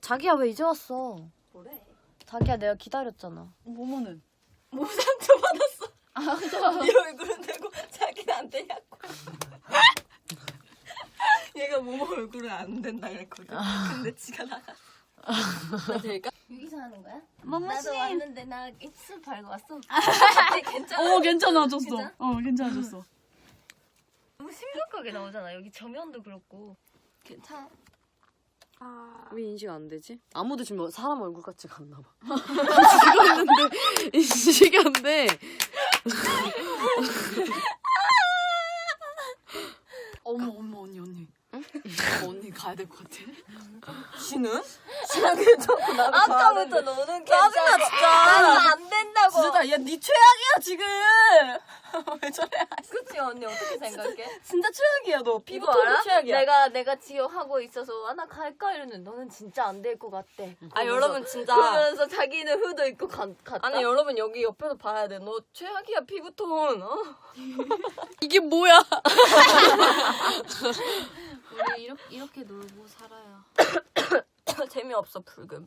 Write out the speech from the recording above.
자기야 왜 이제 왔어? 뭐래? 자기야 내가 기다렸잖아. 모모는 모 상처 받았어. 이 얼굴은 되고 자기는 안 되냐고. 얘가 모모 얼굴은 안 된다 그랬거든. 근데 지가 나가. 나 될까? 여기서 하는 거야? 나도 왔는데 나 입술 바르고 왔어. 괜찮아? 어 괜찮아졌어. 괜찮아? 어 괜찮아졌어. 너무 심각하게 나오잖아. 여기 저면도 그렇고. 괜찮아. 왜 인식 안 되지? 아무도 지금 사람 얼굴 같지가 않나 봐. 인식했는데 인식이 안 돼. 어머 어머 언니 언니. 어, 언니 가야 될 것 같아. 지는? 나도 아까부터 너는 짜증나 진짜. 안 된다고. 진짜 야네 최악이야 지금. 왜 저래? 그치 언니 어떻게 생각해? 진짜 최악이야 너. 피부 알아? 최악이야. 내가 내가 지효하고 있어서 아나 갈까 이러는 너는 진짜 안 될 것 같대. 아 여러분 진짜 그러면서 자기는 후드 입고 가, 갔다. 아니 여러분 여기 옆에서 봐야 돼. 너 최악이야 피부톤. 어? 이게 뭐야? 우리 이렇게, 이렇게 놀고 살아요. 재미없어 불금.